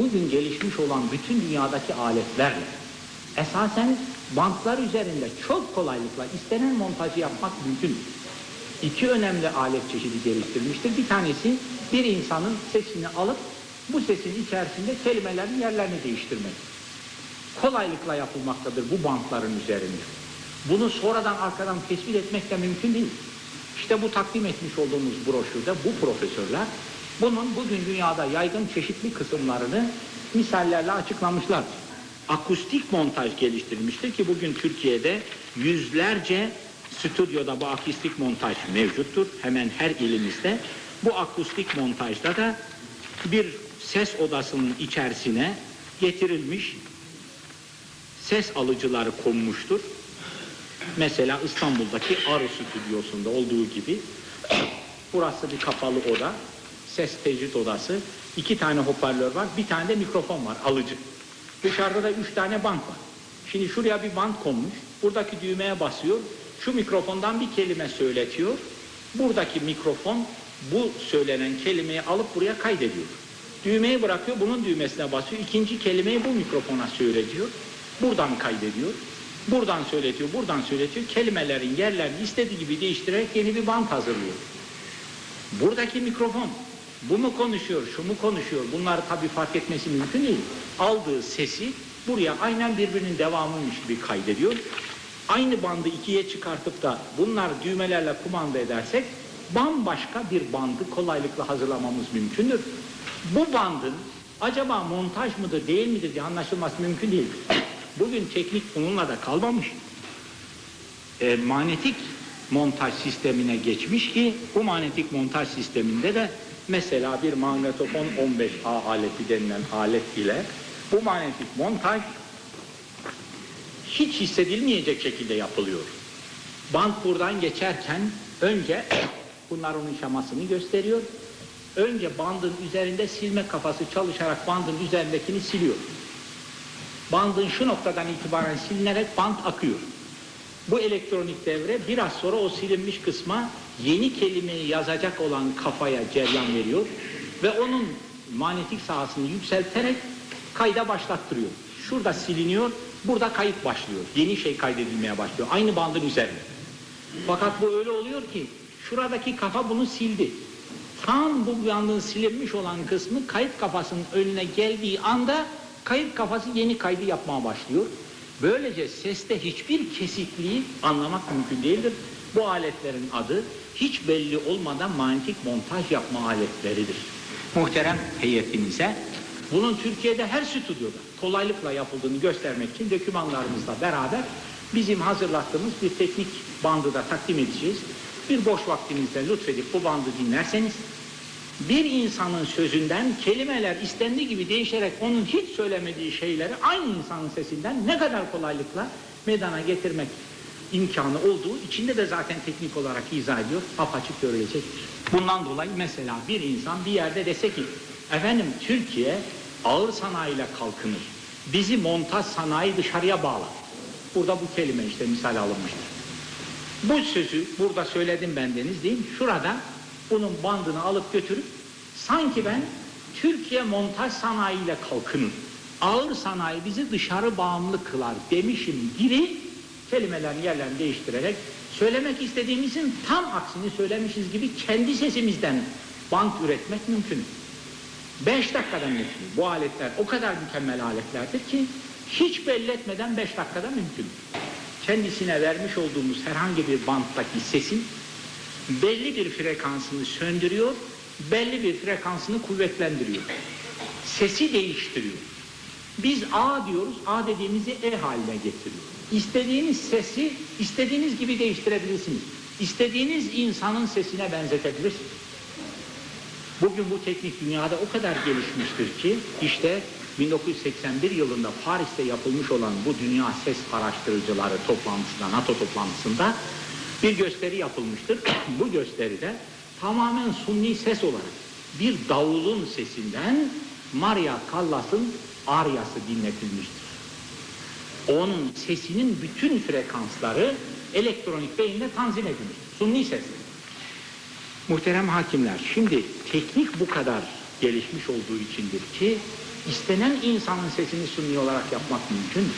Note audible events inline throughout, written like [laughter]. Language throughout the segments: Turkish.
bugün gelişmiş olan bütün dünyadaki aletlerle esasen bantlar üzerinde çok kolaylıkla istenen montajı yapmak mümkün. İki önemli alet çeşidi geliştirilmiştir. Bir tanesi bir insanın sesini alıp bu sesin içerisinde kelimelerin yerlerini değiştirmek. Kolaylıkla yapılmaktadır bu bantların üzerinde. Bunu sonradan arkadan tespit etmek de mümkün değil. İşte bu takdim etmiş olduğumuz broşürde bu profesörler bunun bugün dünyada yaygın çeşitli kısımlarını misallerle açıklamışlar. Akustik montaj geliştirilmiştir ki bugün Türkiye'de yüzlerce stüdyoda bu akustik montaj mevcuttur. Hemen her ilimizde. Bu akustik montajda da bir ses odasının içerisine getirilmiş ses alıcıları konmuştur. Mesela İstanbul'daki Arı Stüdyosu'nda olduğu gibi burası bir kapalı oda, ses tecrit odası, iki tane hoparlör var, bir tane de mikrofon var alıcı. Dışarıda da üç tane bant var. Şimdi şuraya bir bant konmuş, buradaki düğmeye basıyor, şu mikrofondan bir kelime söyletiyor, buradaki mikrofon bu söylenen kelimeyi alıp buraya kaydediyor. Düğmeyi bırakıyor, bunun düğmesine basıyor, ikinci kelimeyi bu mikrofona söyletiyor, buradan kaydediyor. Buradan söyletiyor, buradan söyletiyor. Kelimelerin yerlerini istediği gibi değiştirerek yeni bir bant hazırlıyor. Buradaki mikrofon, bu mu konuşuyor, şu mu konuşuyor, bunları tabii fark etmesi mümkün değil. Aldığı sesi buraya aynen birbirinin devamıymış gibi kaydediyor. Aynı bandı ikiye çıkartıp da bunlar düğmelerle kumanda edersek bambaşka bir bandı kolaylıkla hazırlamamız mümkündür. Bu bandın acaba montaj mıdır değil midir diye anlaşılması mümkün değil. Bugün teknik bununla da kalmamış. E, manyetik montaj sistemine geçmiş ki bu manyetik montaj sisteminde de mesela bir magnetofon 15A aleti denilen alet ile bu manyetik montaj hiç hissedilmeyecek şekilde yapılıyor. Bant buradan geçerken önce bunlar onun şamasını gösteriyor. Önce bandın üzerinde silme kafası çalışarak bandın üzerindekini siliyor. Bandın şu noktadan itibaren silinerek bant akıyor. Bu elektronik devre biraz sonra o silinmiş kısma yeni kelimeyi yazacak olan kafaya ceryan veriyor ve onun manyetik sahasını yükselterek kayda başlattırıyor. Şurada siliniyor, burada kayıt başlıyor. Yeni şey kaydedilmeye başlıyor. Aynı bandın üzerinde. Fakat bu öyle oluyor ki şuradaki kafa bunu sildi. Tam bu bandın silinmiş olan kısmı kayıt kafasının önüne geldiği anda kayıt kafası yeni kaydı yapmaya başlıyor. Böylece seste hiçbir kesikliği anlamak mümkün değildir. Bu aletlerin adı hiç belli olmadan manyetik montaj yapma aletleridir. Muhterem heyetimize bunun Türkiye'de her stüdyoda kolaylıkla yapıldığını göstermek için dokümanlarımızla beraber bizim hazırlattığımız bir teknik bandı da takdim edeceğiz. Bir boş vaktinizde lütfedip bu bandı dinlerseniz bir insanın sözünden kelimeler istendiği gibi değişerek onun hiç söylemediği şeyleri aynı insanın sesinden ne kadar kolaylıkla meydana getirmek imkanı olduğu içinde de zaten teknik olarak izah ediyor, apaçık görülecektir. Bundan dolayı mesela bir insan bir yerde dese ki efendim Türkiye ağır sanayiyle kalkınır. Bizi montaj sanayi dışarıya bağlar. Burada bu kelime işte misal alınmıştır. Bu sözü burada söyledim ben deniz değil? Şurada bunun bandını alıp götürüp sanki ben Türkiye montaj sanayiyle kalkınır. Ağır sanayi bizi dışarı bağımlı kılar demişim gibi kelimelerin yerlerini değiştirerek söylemek istediğimizin tam aksini söylemişiz gibi kendi sesimizden band üretmek mümkün. Beş dakikada mümkün. Bu aletler o kadar mükemmel aletlerdir ki hiç belli etmeden beş dakikada mümkün. Kendisine vermiş olduğumuz herhangi bir banttaki sesin belli bir frekansını söndürüyor, belli bir frekansını kuvvetlendiriyor. Sesi değiştiriyor. Biz A diyoruz, A dediğimizi E haline getiriyor. İstediğiniz sesi istediğiniz gibi değiştirebilirsiniz. İstediğiniz insanın sesine benzetebilirsiniz. Bugün bu teknik dünyada o kadar gelişmiştir ki işte 1981 yılında Paris'te yapılmış olan bu dünya ses araştırıcıları toplantısında, NATO toplantısında bir gösteri yapılmıştır. [clears throat] bu gösteride tamamen sunni ses olarak bir davulun sesinden Maria Callas'ın aryası dinletilmiştir. Onun sesinin bütün frekansları elektronik beyinde tanzim edilmiştir. Sunni ses. Muhterem hakimler, şimdi teknik bu kadar gelişmiş olduğu içindir ki istenen insanın sesini suni olarak yapmak mümkün.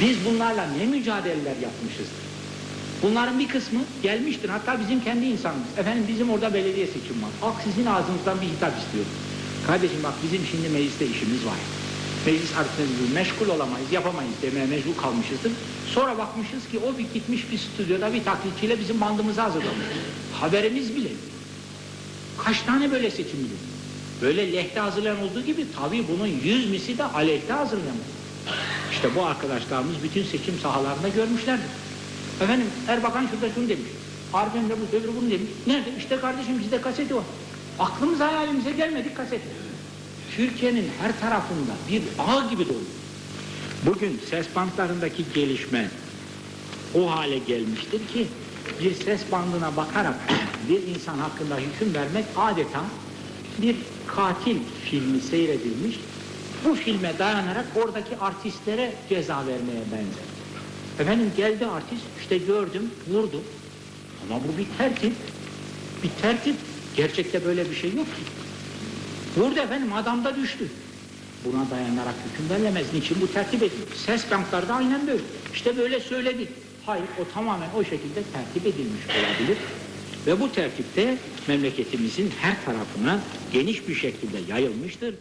Biz bunlarla ne mücadeleler yapmışızdır. Bunların bir kısmı gelmiştir. Hatta bizim kendi insanımız. Efendim bizim orada belediye seçim var. Halk sizin ağzınızdan bir hitap istiyor. Kardeşim bak bizim şimdi mecliste işimiz var. Meclis artık meşgul olamayız, yapamayız demeye mecbur kalmışızdır. Sonra bakmışız ki o bir gitmiş bir stüdyoda bir taklitçiyle bizim bandımızı hazırlamış. Haberimiz bile. Kaç tane böyle seçim bilir? Böyle lehte hazırlayan olduğu gibi tabii bunun yüz misi de aleyhte hazırlayan. İşte bu arkadaşlarımız bütün seçim sahalarında görmüşlerdir. Efendim Erbakan şurada şunu demiş. Arif Emre bu öbürü bunu demiş. Nerede? İşte kardeşim bizde kaseti var. Aklımıza hayalimize gelmedik kaseti. Türkiye'nin her tarafında bir ağ gibi dolu. Bugün ses banklarındaki gelişme o hale gelmiştir ki bir ses bandına bakarak bir insan hakkında hüküm vermek adeta bir katil filmi seyredilmiş. Bu filme dayanarak oradaki artistlere ceza vermeye benzer. Efendim geldi artist işte gördüm vurdu. Ama bu bir tertip. Bir tertip. Gerçekte böyle bir şey yok ki. Vurdu efendim adam da düştü. Buna dayanarak hüküm verilemez. Niçin bu tertip edildi? Ses banklarda aynen böyle. İşte böyle söyledi. Hayır o tamamen o şekilde tertip edilmiş olabilir. Ve bu tertipte memleketimizin her tarafına geniş bir şekilde yayılmıştır.